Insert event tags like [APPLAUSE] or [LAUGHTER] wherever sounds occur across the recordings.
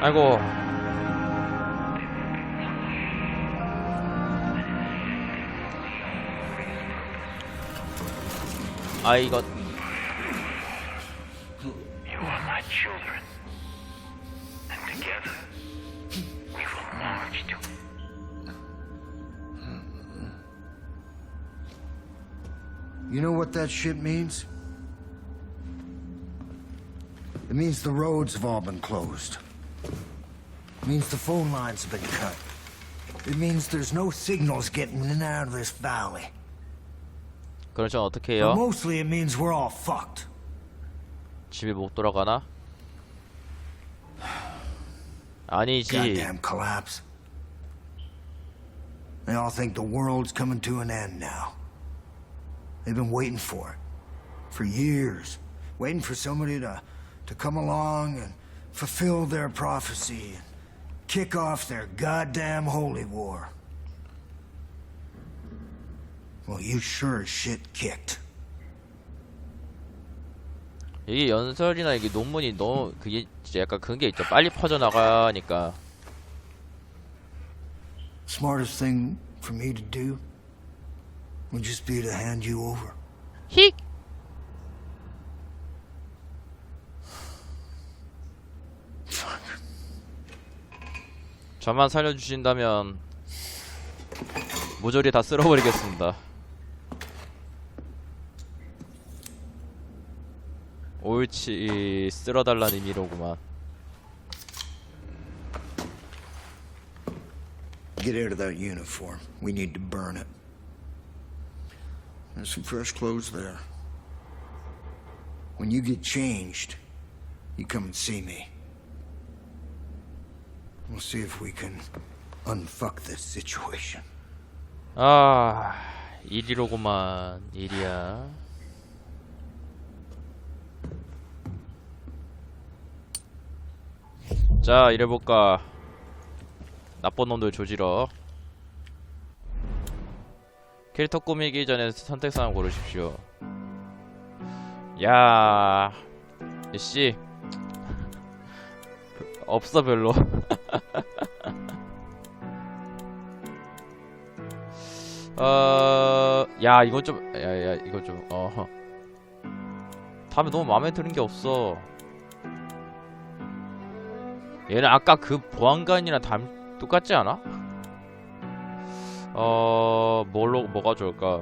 아이고. 아 이거 You are my children. And together, we will march to You know what that shit means? It means the roads have all been closed. It means the phone lines have been cut. It means there's no signals getting in and out of this valley. 그럼 전 어떻게 But 해요? mostly it means we're all fucked. 집에 못 돌아가나? 아니지. Goddamn collapse. They all think the world's coming to an end now. They've been waiting for it. For years. Waiting for somebody to, to come along and fulfill their prophecy and Kick off their goddamn holy war. Well, you sure as shit kicked. 이게 연설이나 이게 논문이 너무 그게 진짜 약간 그런 게 있죠. 빨리 퍼져 나가니까. Smartest thing for me to do would just be to hand you over. 히. 저만 살려주신다면 모조리 다 쓸어버리겠습니다. 옳지 쓸어달라는 의미로구만. Get out of that uniform. We need to burn it. There's some fresh clothes there. When you get changed, you come and see me. We'll see if we can unfuck this situation. 아 일이로구만 일이야. 자 이래볼까. 나쁜 놈들 조지러. 캐릭터 꾸미기 전에 선택사항 고르십시오. 야 씨. [LAUGHS] 없어 별로 [LAUGHS] [LAUGHS] 어, 야, 이건 좀, 야, 야, 이거 좀, 어. 다음에 너무 마음에 드는 게 없어. 얘는 아까 그 보안관이랑 닮, 똑같지 않아? 어, 뭘로, 뭐가 좋을까?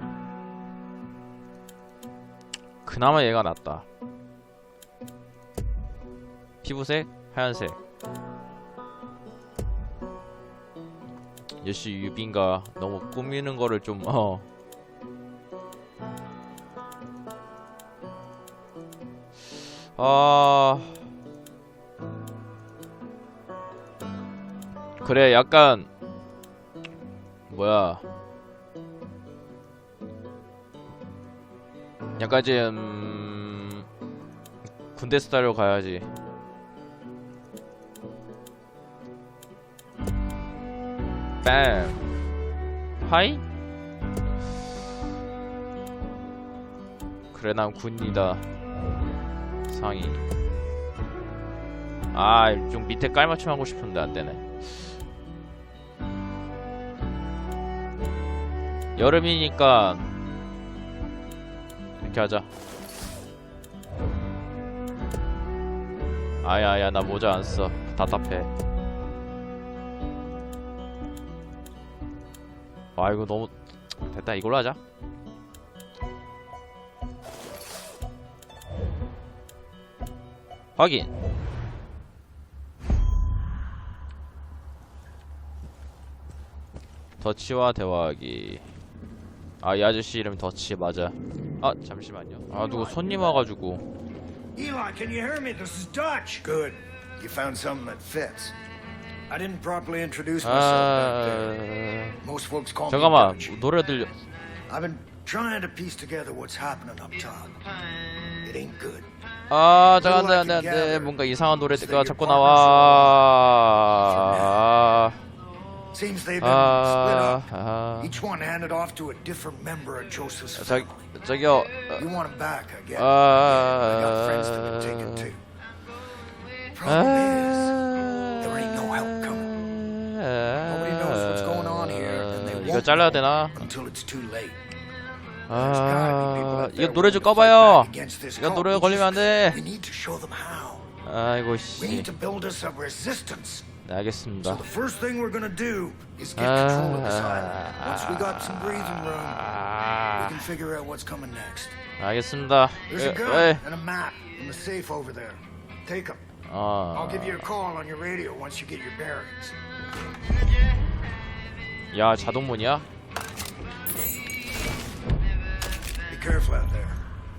그나마 얘가 낫다. 피부색? 하얀색. 역시 유빈가 너무 꾸미는 거를 좀 어. 아. 그래 약간 뭐야. 약간 좀 군대 스타일로 가야지 뺨 하이? 그래 난 군이다. 상의 아좀 밑에 깔맞춤 하고 싶은데 안되네. 여름이니까 이렇게 하자. 아야야 나 모자 안써. 답답해 아 이거 너무 됐다 이걸로 하자 확인 더치와 대화하기 아 이 아저씨 이름 더치 맞아 아 잠시만요 아 누구 손님 와가지고 Eli, can you hear me? This is Dutch. Good. You found something that fits. I didn't properly introduce myself back there. 아... Most folks call me 잠깐만 Dutch. 노래 들려 I've been trying to piece together what's happening up top. It ain't good. 아 잠깐 안돼 안돼 안돼 뭔가 이상한 노래가 자꾸 나와 Seems they've been 아, split up. 아, Each one handed off to a different member of Joseph's 저, family. 저기요 You want them back, I guess. 아, I got friends that have been taken too. Problem 제가 잘라야 되나? 아 이거 노래 좀 꺼봐요 이거 노래 걸리면 안돼 them how. 아이고 씨. 네, 알겠습니다 아 next. 알겠습니다 에, 에. 어, 야 자동문이야? Be careful out there.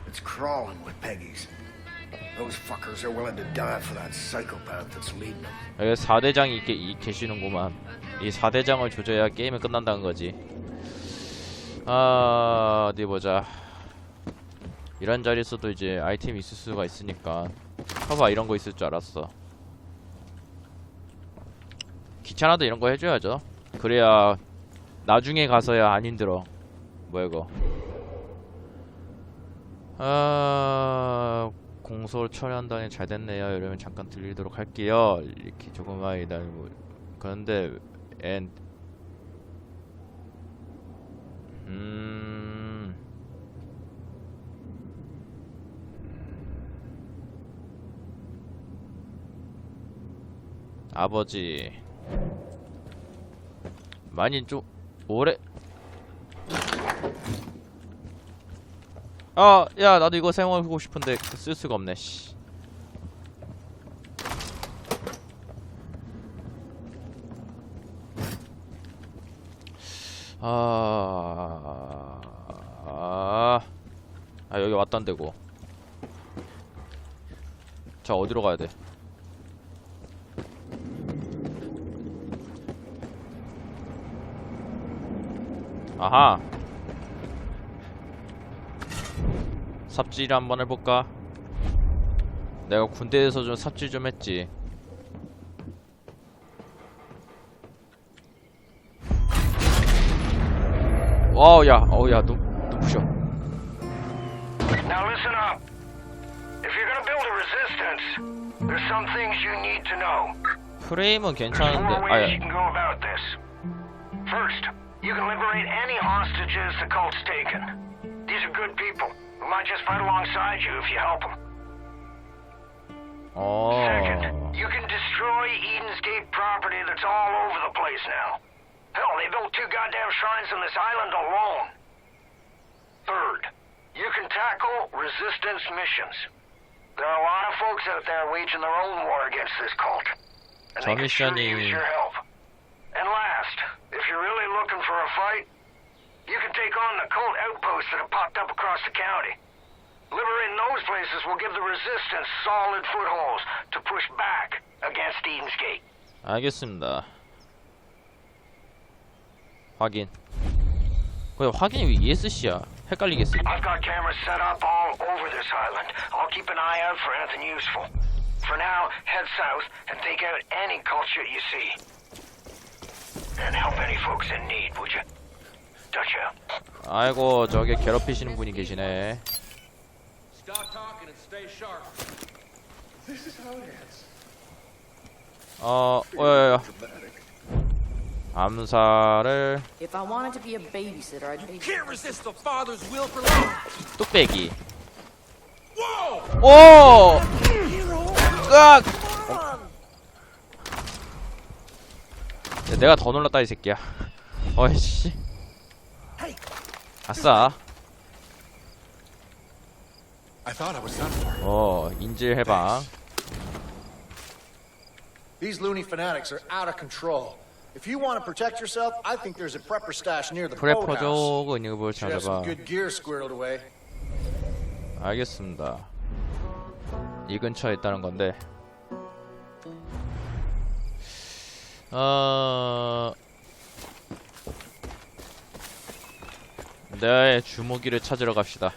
It's crawling with Peggy's. Those fuckers are willing to die for that psychopath that's leading them. 여기 4대장이 이렇게 이, 계시는구만 이 4대장을 조져야 게임이 끝난다는 거지 아 어디 보자 이런 자리에서도 이제 아이템이 있을 수가 있으니까 봐봐 이런 거 있을 줄 알았어 귀찮아도 이런 거 해줘야죠 그래야 나중에 가서야 안 힘들어. 뭐야 이거? 아 공소를 처리한다니 잘 됐네요. 이러면 잠깐 들리도록 할게요. 이렇게 조금만 기다리고. 그런데 엔 음... 아버지 많이 좀 오래 아, 야, 나도 이거 사용하고 싶은데 쓸 수가 없네. 씨. 아, 아, 아 여기 왔단 데고. 자 어디로 가야 돼? 아하. 삽질 한번 해볼까? 내가 군대에서 좀 삽질 좀 했지. 와우, 야, 어우, 야, 눈, 눈부셔. Now listen up. If you're gonna build a resistance, there's some things you need to know. 프레임은 괜찮은데, 아, ways you 야, can go about this. First, You can liberate any hostages the cult's taken. These are good people who might just fight alongside you if you help them. Oh. Second, you can destroy Eden's Gate property that's all over the place now. Hell, they built two goddamn shrines on this island alone. Third, you can tackle resistance missions. There are a lot of folks out there waging their own war against this cult. And they can sure use your help. And last, if you're really looking for a fight, you can take on the cult outposts that have popped up across the county. Liberating those places will give the resistance solid footholds to push back against Eden's Gate. 알겠습니다. 확인. 왜 확인이 왜 ESC야? 헷갈리겠어. I've got cameras set up all over this island. I'll keep an eye out for anything useful. For now, head south and take out any cult shit you see. 아이고, 저기 괴롭히시는 분이 계시네. Stop talking and stay sharp. 어, 어, 야, 야. 암살을 If I wanted to be a babysitter, I'd babysit. Can't resist the father's will for long. 뚝배기. Whoa! 오! 으악! 야, 내가 더 놀랐다 이 새끼야. 어이씨. 아싸. 어, 인질 해방. These loony fanatics are out of control. If you want to protect yourself, I think there's a prepper stash near the boathouse. 프레퍼족 근육을 Should have some 찾아봐. good gear squirreled away. 알겠습니다. 이 근처에 있다는 건데. 어. 네, 주무기를 찾으러 갑시다.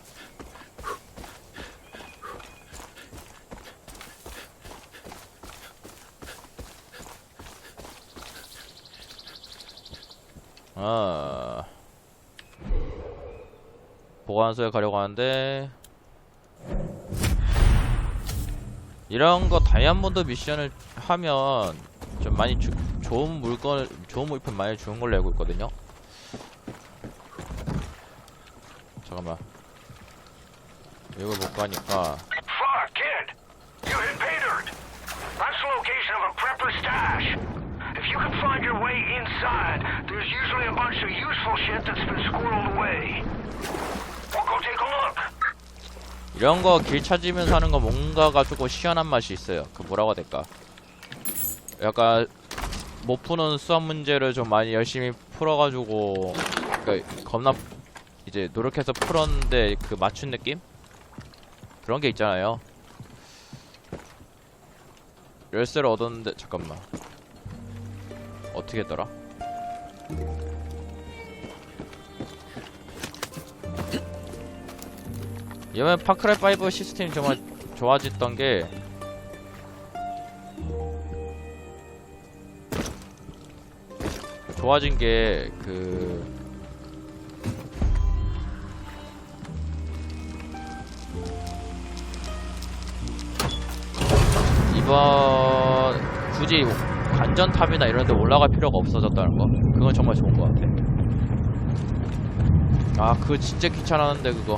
아. 보관소에 가려고 하는데 이런 거 다이아몬드 미션을 하면 좀 많이 주, 좋은 물건, 좋은 물품 많이 주는 걸로 알고 있거든요. 잠깐만 이걸 못 가니까. 이런 거 길 찾으면서 하는 거 뭔가가 조금 시원한 맛이 있어요. 그 뭐라고 해야 될까? 약간 못 푸는 수학 문제를 좀 많이 열심히 풀어가지고 그러니까 겁나 이제 노력해서 풀었는데 그 맞춘 느낌? 그런 게 있잖아요. 열쇠를 얻었는데 잠깐만 어떻게 했더라? 이번에 파크라이 5 시스템이 정말 좋아졌던 게 좋아진 게 그 이번 굳이 관전탑이나 이런 데 올라갈 필요가 없어졌다는 거. 그건 정말 좋은 것 같아. 아 그거 진짜 귀찮았는데 그거.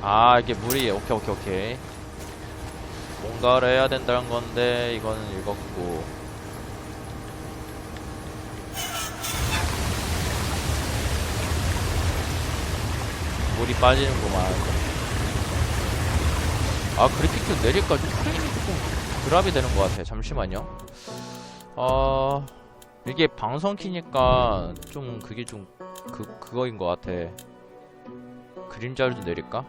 아 이게 물이 오케이 오케이 오케이 뭔가를 해야 된다는 건데 이거는 읽었고. 물이 빠지는구만. 아 그래픽도 내릴까 좀 프레임이 조금 드랍이 되는 것 같아 잠시만요. 아 이게 방송 키니까 좀 그게 좀 그 그거인 것 같아. 그림자를 좀 내릴까?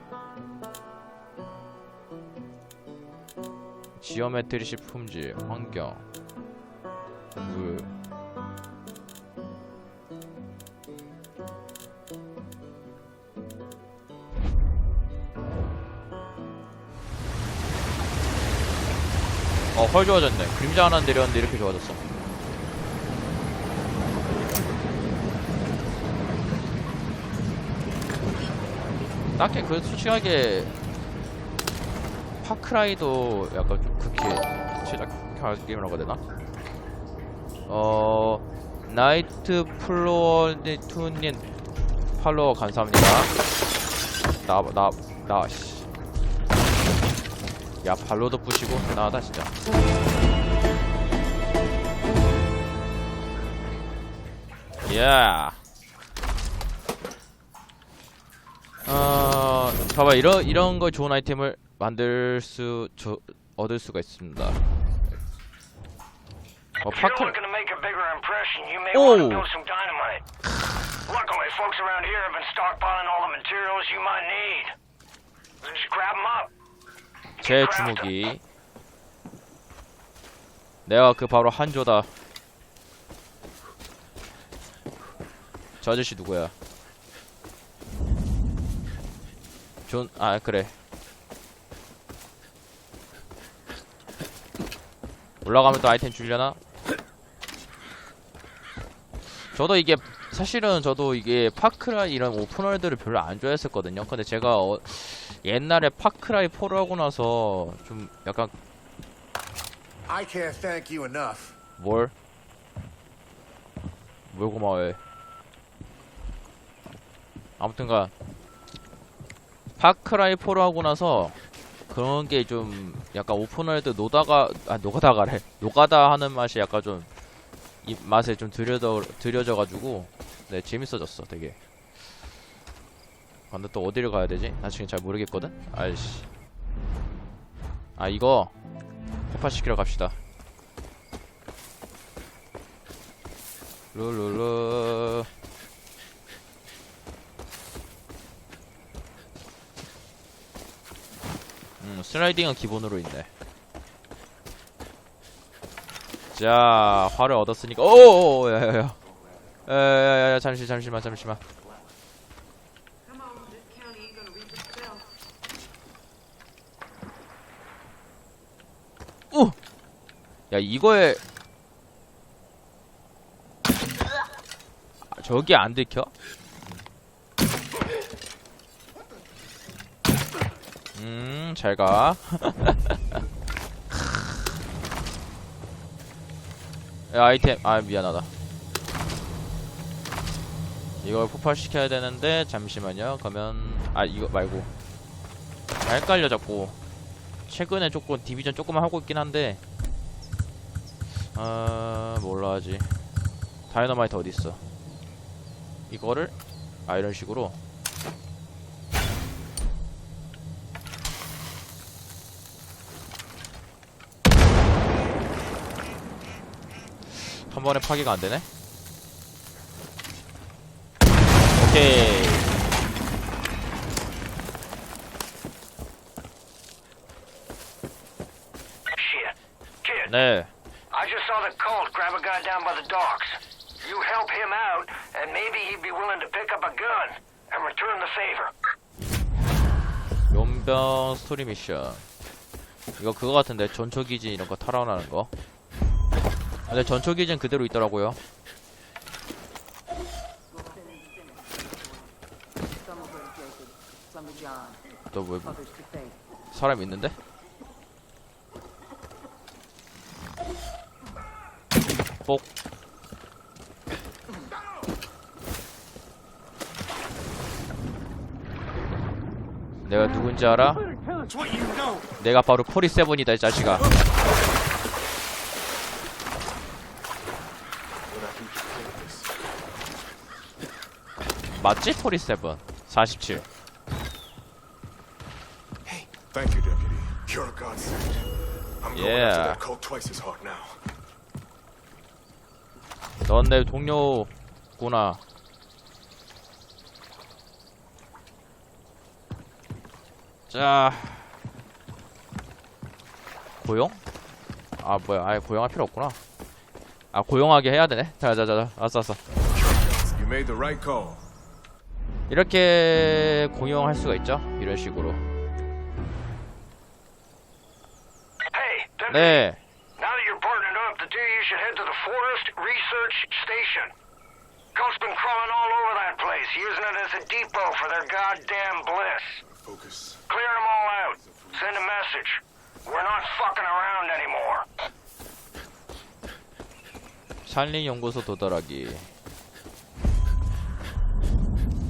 지오메트리시 품질, 환경, 물 어, 헐 좋아졌네. 그림자 하나 내렸는데 이렇게 좋아졌어. 딱히 그 솔직하게 파크라이도 약간 좀 그렇게 제작 게임이라고 해야 되나? 어 나이트 플로어니투님 팔로워 감사합니다. 나 나 나 씨. 야 발로도 부시고 대단하다 진짜. 야. 어, 봐봐 이런 이런 거 좋은 아이템을 만들 수 저, 얻을 수가 있습니다. 어, 파크 looking to make a bigger impression, you may Oh. want to build some dynamite. Luckily, folks around here have been stockpiling all the materials you might need. Just grab them up. 제 주무기. 내가 그 바로 한조다. 저 아저씨 누구야? 존, 아 그래. 올라가면 또 아이템 줄려나? 저도 이게 사실은 저도 이게 파크라이 이런 오픈월드를 별로 안 좋아했었거든요. 근데 제가 어, 옛날에 파크라이 4를 하고 나서 좀 약간 I can't thank you enough. 뭘? 뭘 고마워해 아무튼간 파크라이 4를 하고 나서 그런 게 좀 약간 오픈월드 노다가 아 노가다가래. 노가다 하는 맛이 약간 좀 이 맛에 좀 들여져 들여져가지고 네 재밌어졌어 되게. 아, 근데 또 어디를 가야 되지? 나 지금 잘 모르겠거든? 아이씨. 아 이거 폭파시키러 갑시다. 룰루루 음 슬라이딩은 기본으로 있네 자 화를 얻었으니까. 오오오 야 야 야. 야 야야 잠시 잠시만 잠시만. 오! 야 이거에. 아, 저기 안 들켜? 음, 잘 가. [LAUGHS] 야, 아이템 아 미안하다. 이걸 폭발시켜야 되는데 잠시만요. 그러면 아 이거 말고. 아, 헷갈려 자꾸. 최근에 조금 디비전 조금만 하고 있긴 한데. 아 몰라 하지? 다이너마이트 어딨어? 이거를 아 이런 식으로 한 번에 파괴가 안 되네. 오케이. Shit. Kid, 네. I just saw the cult grab a guy down by the docks. You help him out, and maybe he'd be willing to pick up a gun and return the favor. 용병 스토리 미션. 이거 그거 같은데 전초 기진 이런 거 탈환하는 거. 근데 전초 기진 그대로 있더라고요. 또뭐 Faith. 사람 있는데? 뽁. 내가 누군지 알아? 내가 바로 포리세븐이다 이 자식아 맞지? 포리세븐 47 Thank you, Deputy. You're a godsend. I'm going Yeah. after that cult twice as hard now. 넌 내 동료구나. 자, 고용? 아 뭐야? 아예 고용할 필요 없구나. 아 고용하게 해야 되네. 자자자자, 알았어 알았어. You made the right call. 이렇게 고용할 수가 있죠? 이런 식으로. 네, now that you're partnered up, the two of you should head to the Forest Research Station. Cult's been crawling all over that place, using it as a depot for their goddamn bliss. Focus. Clear them all out. Send a message. We're not fucking around anymore. 산림 연구소 도달하기.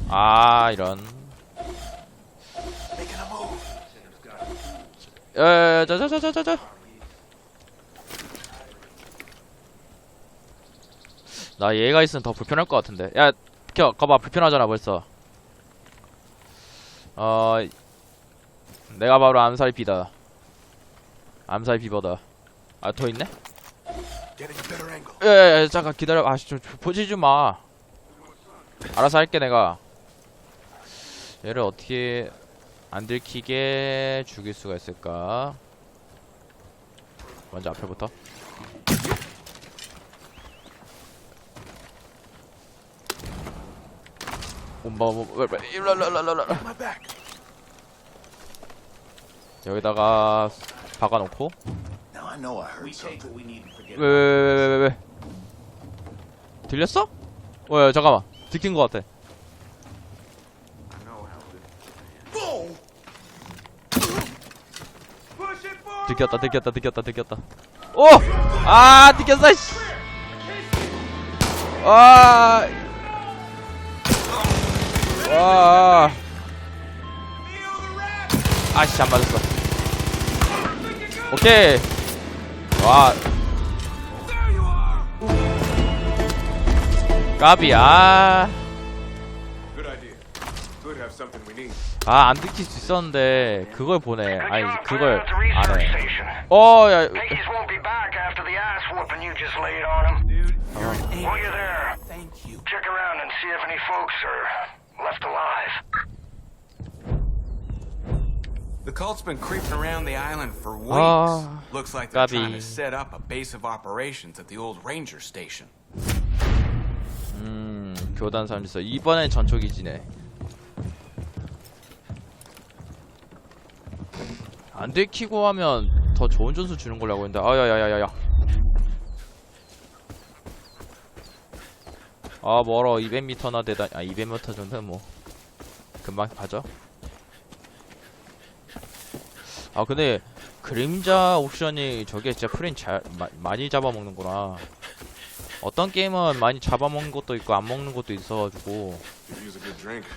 아 이런. 에, 자자자자자자. 나 얘가 있으면 더 불편할 것 같은데. 야, 비켜, 가봐, 불편하잖아 벌써. 어, 내가 바로 암살 비다. 암살 비버다. 아, 더 있네? Getting a better angle. 예, 예, 잠깐 기다려. 아, 좀 보지 좀 마. 알아서 할게 내가. 얘를 어떻게 안 들키게 죽일 수가 있을까? 먼저 앞에부터. back. 여기다가 박아놓고. Something. 왜, 왜, 왜, 왜, 왜, 왜? 들렸어? 어, 야, 잠깐만. 들킨 것 같아. 들켰다, 들켰다, 들켰다, 들켰다. 오! 아, 들켰어, 씨! 와! 와! 아씨, 안 맞았어. 오케이! 와. 까비, 아. Good idea. Could have something we need. 아, 안 들킬 수 있었는데, 그걸 보네. 아니, Good job 그걸 clearing out the 안 research 해. station. 어, 야, Piggies won't be back after the ass whooping you just laid on them. While you're there, check around and see if any folks are left alive. The cult's been creeping around the island for weeks. Ah, Looks like they're Gabi. trying to set up a base of operations at the old ranger station. 음, 교단 삼지서. 이번엔 전초기지네. 안 들키고 하면 더 좋은 점수 주는 걸로 알고 있는데, 아, 야, 야, 야, 야, 야. 아, 멀어. 200m나 되다. 아, 200m 정도는 뭐. 금방 가죠. 아, 근데, 그림자 옵션이 저게 진짜 프레임 잘, 마, 많이 잡아먹는구나. 어떤 게임은 많이 잡아먹는 것도 있고 안 먹는 것도 있어가지고.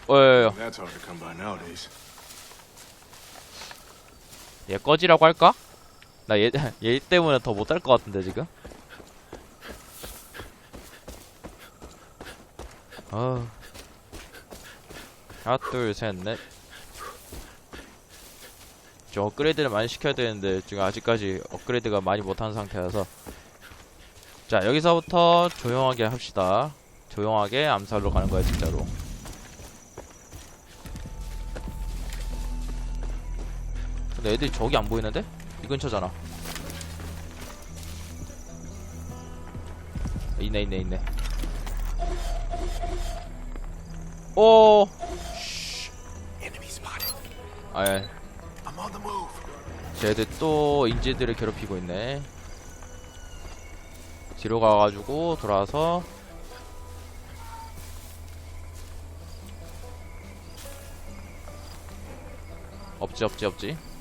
어, 예, 예. That's hard to come by nowadays. 얘 꺼지라고 할까? 나 얘 [LAUGHS] 얘 때문에 더 못할 것 같은데 지금? 어 하나 둘셋넷. 저 업그레이드를 많이 시켜야 되는데 지금 아직까지 업그레이드가 많이 못한 상태라서. 자 여기서부터 조용하게 합시다. 조용하게 암살로 가는 거야 진짜로 근데 애들이 저기 안 보이는데? 이 근처잖아 있네 있네 있네 오. 아예. 쟤들 또 인지들을 괴롭히고 있네 뒤로 가가지고 돌아서 없지 없지 없지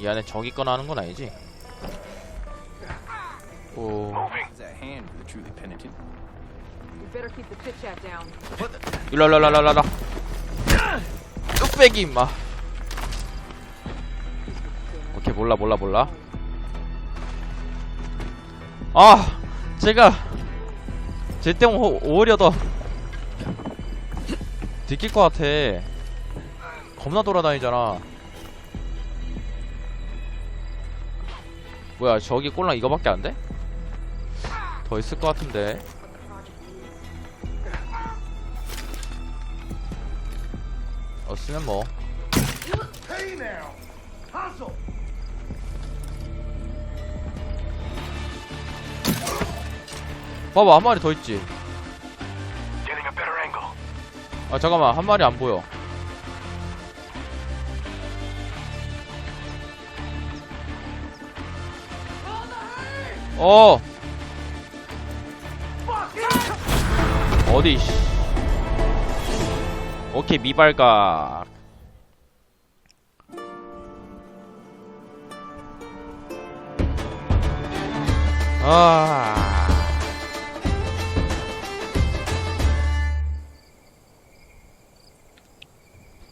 이 안에 적이 있거나 하는 건 아니지? 오. 일로 뚝배기 임마. 오케이 몰라 몰라 몰라. 아 제가 오- 오히려 더 들킬 것 같아. 겁나 돌아다니잖아 뭐야 저기 꼴랑 이거밖에 안 돼? 더 있을 것 같은데 없으면 뭐 Hey now! Hustle! 봐봐 한 마리 더 있지. 아 잠깐만 한 마리 안 보여 어. 어디 씨. 오케이 미발각. 아